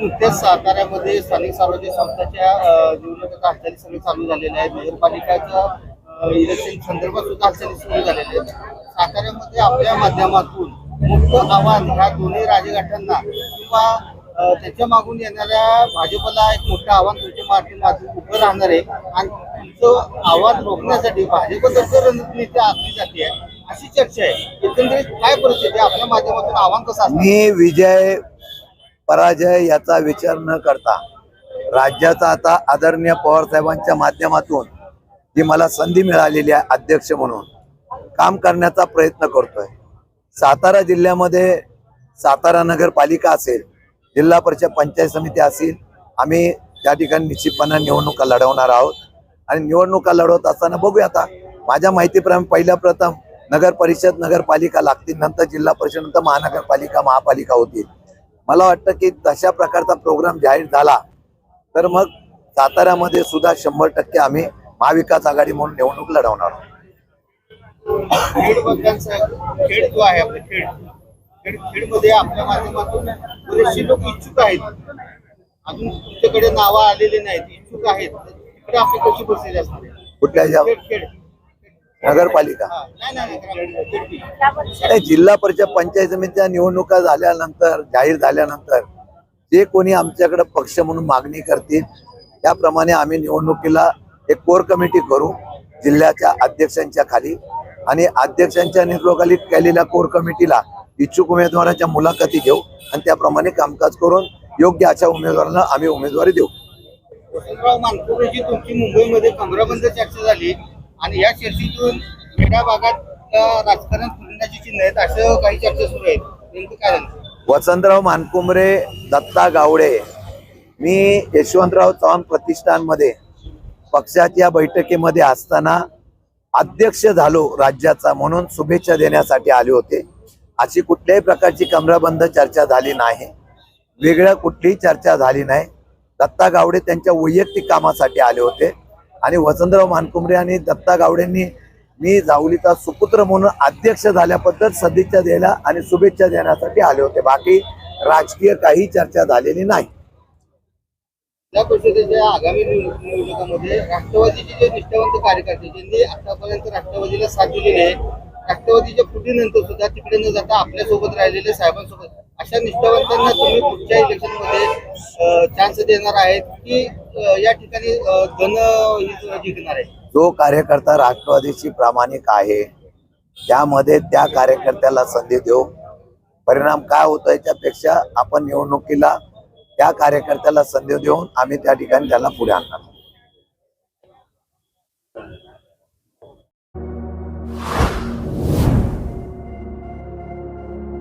नुकत्याच साताऱ्यामध्ये स्थानिक सार्वजनिक संस्थांच्या अ, हालचाली सगळे चालू झालेल्या आहेत. नगरपालिकाच्या इलेक्शन संदर्भात सुद्धा हालचाली सुरू झालेल्या आहेत. साताऱ्यामध्ये आपल्या माध्यमातून मुक्त आव्हान ह्या दोन्ही राजघाटांना किंवा त्याच्या मागून येणाऱ्या भाजपला एक मोठं आव्हान तुमच्या माध्यमातून उभं राहणार आहे. आणि तुमचं आव्हान रोखण्यासाठी भाजपतर्फे रणनीती आखली जाते. अशी चर्चा आहे. एकंदरीत काय परिस्थिती आपल्या माध्यमातून आव्हान कसं असणार मी विजय पराजय याचा विचार न करता राज्याचा आता आदरणीय पवार साहेबांच्या माध्यमातून जी मला संधी मिळालेली आहे अध्यक्ष म्हणून काम करण्याचा प्रयत्न करतोय. सातारा जिल्ह्यामध्ये सातारा नगरपालिका असेल जिल्हा परिषद पंचायत समिती असेल आम्ही त्या ठिकाणी निश्चितपणे निवडणुका लढवणार आहोत. आणि निवडणुका लढवत असताना बघूया आता. माझ्या माहितीप्रमाणे पहिल्या प्रथम नगर परिषद नगरपालिका लागतील. नंतर जिल्हा परिषद नंतर महानगरपालिका महापालिका होतील. मला वाटतं की तशा प्रकारचा प्रोग्राम जाहीर झाला तर मग साताऱ्यामध्ये सुद्धा शंभर टक्के आम्ही महाविकास आघाडी म्हणून निवडणूक लढवणार आहोत. खेड बद्दलचा खेड जो आहे आपला खेड खेड खेडमध्ये आपल्या माध्यमातून बरेचसे लोक इच्छुक आहेत. अजून तुमच्याकडे नावं आलेली नाहीत. इच्छुक आहेत. तर तिकडे आपली कशी परिस्थिती असणार आहे? कुठल्या नगरपालिका. नाही जिल्हा परिषद पंचायत समितीच्या निवडणुका झाल्यानंतर जाहीर झाल्यानंतर जे कोणी आमच्याकडे पक्ष म्हणून मागणी करतील त्याप्रमाणे आम्ही निवडणुकीला एक कोर कमिटी करू जिल्ह्याच्या अध्यक्षांच्या खाली. आणि अध्यक्षांच्या नेतृत्वाखाली केलेल्या कोर कमिटीला इच्छुक उमेदवारांच्या मुलाखती घेऊ आणि त्याप्रमाणे कामकाज करून योग्य अशा उमेदवारांना आम्ही उमेदवारी देऊ. तुमची मुंबईमध्ये चर्चा झाली. आणि या चर्चेतून खेडा भागात राजकारण फुलण्याची चिन्ह आहेत असं काही चर्चा सुरू आहेत. नेमकं काय झालं? वसंतराव मानकुमरे दत्ता गावडे मी यशवंतराव चव्हाण प्रतिष्ठानमध्ये पक्षाच्या बैठकीमध्ये असताना अध्यक्ष झालो राज्याचा म्हणून शुभेच्छा देण्यासाठी आले होते. अशी कुठल्याही प्रकारची कमराबंद चर्चा झाली नाही. वेगळ्या कुठलीही चर्चा झाली नाही. दत्ता गावडे त्यांच्या वैयक्तिक कामासाठी आले होते. आणि वसंतराव मानकुंबरे आणि दत्ता गावडेंनी मी जावलीचा सुपुत्र म्हणून अध्यक्ष झाल्याबद्दल सदिच्छा द्यायला आणि शुभेच्छा देण्यासाठी आले होते. बाकी राजकीय काही चर्चा झालेली नाही. या परिषदेच्या आगामी निवडणुकांमध्ये राष्ट्रवादीचे जे निष्ठावंत कार्यकर्ते ज्यांनी आतापर्यंत राष्ट्रवादीला साथ दिलेली आहे राष्ट्रवादीच्या फुटीनंतर सुद्धा तिकडे न जाता आपल्यासोबत राहिलेले साहेबांसोबत अशा निष्ठावंतांना तुम्ही पुढच्या इलेक्शनमध्ये चान्स देणार आहेत की या ठिकाणी धन जिंकणार आहे. जो कार्यकर्ता राष्ट्रवादीशी प्रामाणिक आहे त्यामध्ये त्या कार्यकर्त्याला संधी देऊ. परिणाम काय होतो याच्यापेक्षा आपण निवडणुकीला त्या कार्यकर्त्याला संधी देऊन आम्ही त्या ठिकाणी त्याला पुढे आणणार.